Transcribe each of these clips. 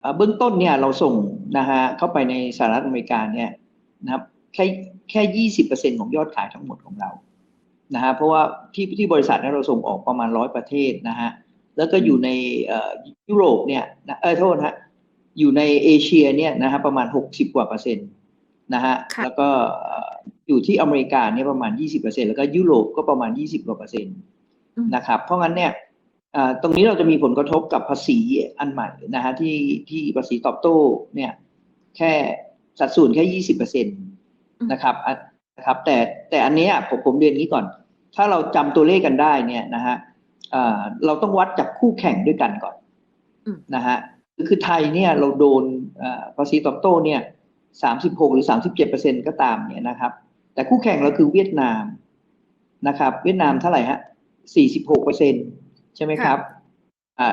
เอ่อเบื้องต้นเนี่ยเราส่งนะฮะเข้าไปในสหรัฐอเมริกาเนี่ยนะครับแค่แค่ยี่สิบเปอร์เซ็นของยอดขายทั้งหมดของเรานะฮะเพราะว่าที่ที่บริษัทเนี่ยเราส่งออกประมาณร้อยประเทศนะฮะแล้วก็อยู่ในเอ่อยุโรปเนี่ยนะเออโทษนะฮะอยู่ในเอเชียเนี่ยนะฮะประมาณหกสิบกว่าเปอร์เซ็นต์นะฮะค่ะแล้วก็เอ่ออยู่ที่อเมริกาเนี่ยประมาณยี่สิบเปอร์เซ็นแล้วก็ยุโรปก็ประมาณยี่สิบกว่าเปอร์เซ็นต์อืมนะครับเพราะงั้นเนี่ยอ่า ตรงนี้เราจะมีผลกระทบกับภาษีอันใหม่นะฮะที่ที่ภาษีตอบโต้เนี่ยแค่สัดส่วนแค่ยี่สิบเปอร์เซ็นตนะครับอะนะครับ แต่แต่อันเนี้ยผมผมเรียนอย่างนี้ก่อน ถ้าเราจำตัวเลขกันได้เนี่ยนะฮะอ่าเราต้องวัดจากคู่แข่งด้วยกันก่อนอืมนะฮะคือคือไทยเนี่ยเราโดนอ่าภาษีตอบโต้เนี่ยสามสิบหกหรือสามสิบเจ็ดเปอร์เซ็นก็ตามเนี่ยนะครับ แต่คู่แข่งเราคือเวียดนามนะครับ เวียดนามเท่าไหร่ฮะสี่สิบหกเปอร์เซ็น ใช่ไหมครับอ่า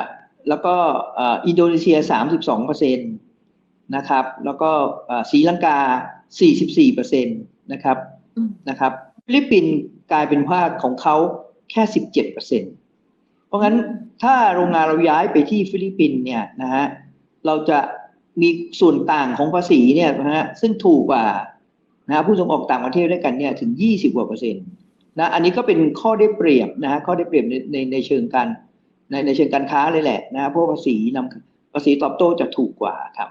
แล้วก็อ่าอินโดนีเซียสามสิบสองเปอร์เซ็นตนะครับ แล้วก็อ่าศรีลังกาสี่สิบสี่เปอร์เซ็นตนะครับอืมนะครับฟิลิปปินส์กลายเป็นว่าของเขาแค่สิบเจ็ดเปอร์เซ็นเพราะงั้นถ้าโรงงานเราย้ายไปที่ฟิลิปปินส์เนี่ยนะฮะเราจะมีส่วนต่างของภาษีเนี่ยนะฮะซึ่งถูกกว่านะฮะผู้ส่งออกต่างประเทศด้วยกันเนี่ยถึงยี่สิบกว่าเปอร์เซ็นต์ นะอันนี้ก็เป็นข้อได้เปรียบนะฮะข้อได้เปรียบในในในเชิงการในในเชิงการค้าเลยแหละนะฮะเพราะภาษีนำภาษีตอบโต้จะถูกกว่าครับ